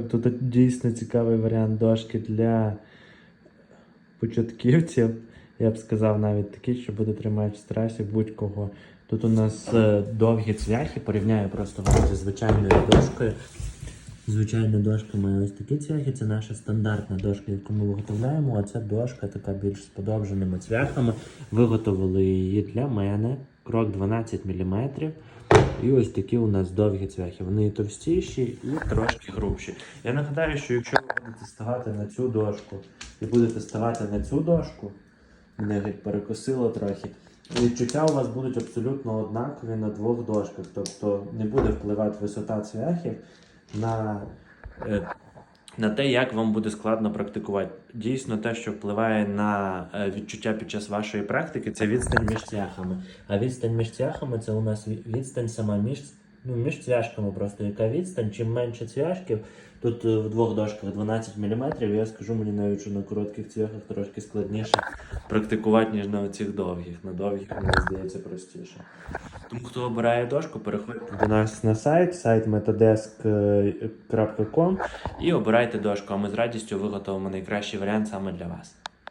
Тут дійсно цікавий варіант дошки для початківців. Я б сказав навіть такий, що буде тримати в стресі будь-кого. Тут у нас е, довгі цвяхи, порівняю просто зі звичайною дошкою. Звичайна дошка має ось такі цвяхи, це наша стандартна дошка, яку ми виготовляємо, а це дошка така більш з подовженими цвяхами. Виготовили її для мене. Крок 12 мм. І ось такі у нас довгі цвяхи. Вони і товстіші, і трошки грубші. Я нагадаю, що якщо ви будете ставати на цю дошку і будете ставати на цю дошку, мене перекосило трохи. Відчуття у вас будуть абсолютно однакові на двох дошках. Тобто не буде впливати висота цвяхів на, е, на те, як вам буде складно практикувати. Дійсно, те, що впливає на е, відчуття під час вашої практики, це відстань між цвяхами. А відстань між цвяхами це у нас відстань сама між, ну, між цвяшками. Просто яка відстань, чим менше цвяшків. Тут е, в двох дошках 12 мм, я скажу мені навіть, що на коротких цвяхах трошки складніше практикувати, ніж на оцих довгих. На довгих, мені здається, простіше. Тому хто обирає дошку, переходьте до нас на сайт, сайт metadesk.com і обирайте дошку, а ми з радістю виготовимо найкращий варіант саме для вас.